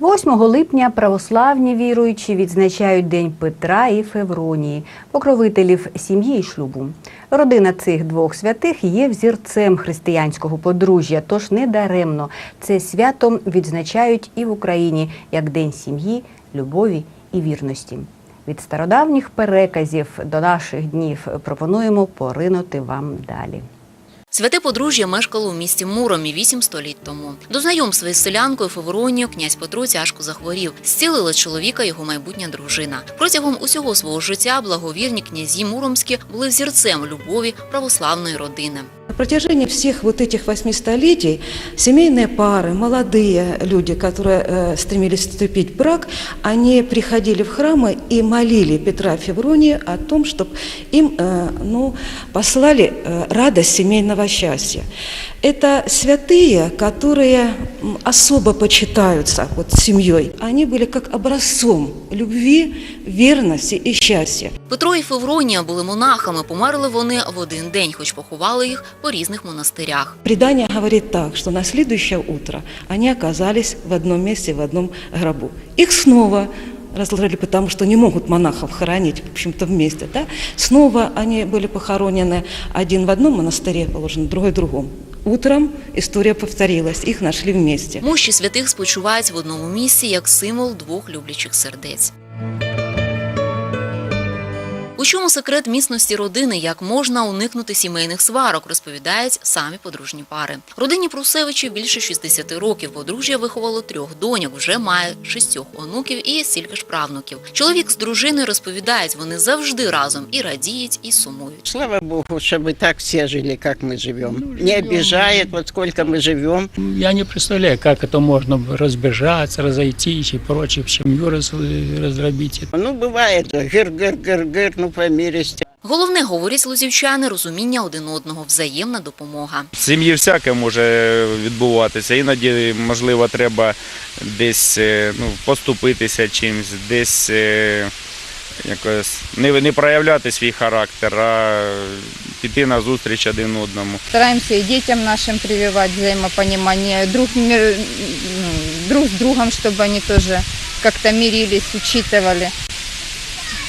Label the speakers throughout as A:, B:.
A: 8 липня православні віруючі відзначають День Петра і Февронії, покровителів сім'ї і шлюбу. Родина цих двох святих є взірцем християнського подружжя, тож недаремно це свято відзначають і в Україні як День сім'ї, любові і вірності. Від стародавніх переказів до наших днів пропонуємо поринути вам далі.
B: Святе подружжя мешкало у місті Муромі вісім століть тому. До знайомства із селянкою Феворонією князь Петро тяжко захворів. Зцілила чоловіка його майбутня дружина. Протягом усього свого життя благовірні князі Муромські були взірцем любові православної родини.
C: На протяжении всех вот этих восьми столетий семейные пары, молодые люди, которые э, стремились вступить в брак, они приходили в храмы и молили Петра Февронии о том, чтобы им э, ну, послали э, радость семейного счастья. Это святые, которые м, особо почитаются вот, семьей. Они были как образцом любви, верности и счастья.
B: Петро і Февронія були монахами. Померли вони в один день, хоч поховали їх по різних монастирях.
C: Предание говорит так, что на следующее утро они оказались в одном месте, в одном гробу. Их снова разложили, потому что не могут монахов хоронить, в общем-то, вместе. Да? Снова они были похоронены один в одном монастыре положен, другой в другом. Утром история повторилась, их нашли вместе.
B: Мощі святих спочивають в одному місці як символ двох люблячих сердець. У чому секрет міцності родини, як можна уникнути сімейних сварок, розповідають самі подружні пари. Родині Прусевичів більше 60 років. Подружжя виховало трьох доньок, вже має шістьох онуків і стільки ж правнуків. Чоловік з дружиною розповідають, вони завжди разом і радіють, і сумують.
D: Слава Богу, чтобы так все жили, как мы живем. Не обижает, вот сколько мы живем.
E: Я не представляю, как это можно разбежаться, разойтись и прочее, в семью раз, раздробить.
D: Ну, бывает, гыр-гыр-гыр-гыр, ну, по.
B: Головне, говорять лозівчани, розуміння один одного, взаємна допомога.
F: В сім'ї всяке може відбуватися. Іноді, можливо, треба десь е, ну, поступитися чимось, десь е, якось не, не проявляти свій характер, а піти на зустріч один одному.
G: Стараемся и детям нашим прививать взаимопонимание, друг, ну, друг с другом, чтобы они тоже как-то мирились, учитывали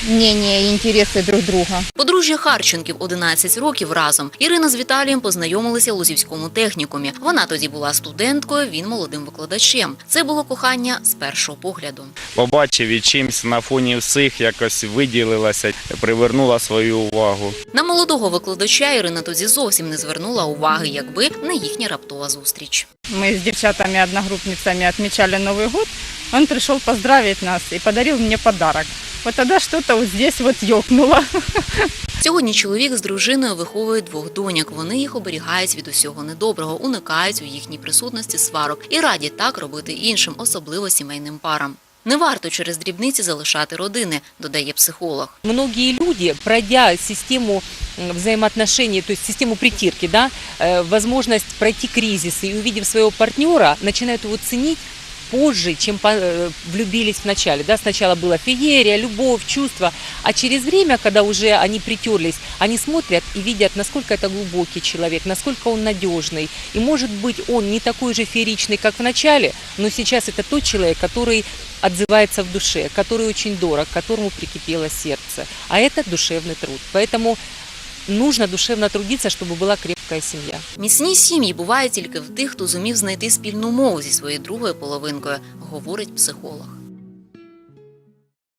G: мнения и интересы друг друга.
B: Подружжя Харченків 11 років разом. Ірина з Віталієм познайомилися у Лозівському технікумі. Вона тоді була студенткою, він молодим викладачем. Це було кохання з першого погляду.
F: Побачив і чимось на фоні всіх якось виділилася, привернула свою увагу.
B: На молодого викладача Ірина тоді зовсім не звернула уваги, якби не їхня раптова зустріч.
G: Мы с девчатами-одногруппницами отмечали Новый год. Он пришел поздравить нас и подарил мне подарок. Вот тогда что-то вот здесь вот ёкнуло.
B: Сьогодні чоловік з дружиною виховує двох доньок. Вони їх оберігають від усього недоброго, уникають у їхній присутності сварок і раді так робити іншим, особливо сімейним парам. Не варто через дрібниці залишати родини, додає психолог.
H: Многие люди, пройдя систему м, взаимоотношений, то есть систему притирки, да, э, возможность пройти кризисы и увидев своего партнера, начинают его ценить позже, чем э, влюбились вначале. Да? Сначала была феерия, любовь, чувства, а через время, когда уже они притерлись, они смотрят и видят, насколько это глубокий человек, насколько он надежный. И может быть он не такой же фееричный, как в начале, но сейчас это тот человек, который отзывается в душе, который очень дорог, которому прикипело сердце. А это душевный труд. Поэтому нужно душевно трудиться, щоб була крепка сім'я.
B: Міцні сім'ї бувають тільки в тих, хто зумів знайти спільну мову зі своєю другою половинкою, говорить психолог.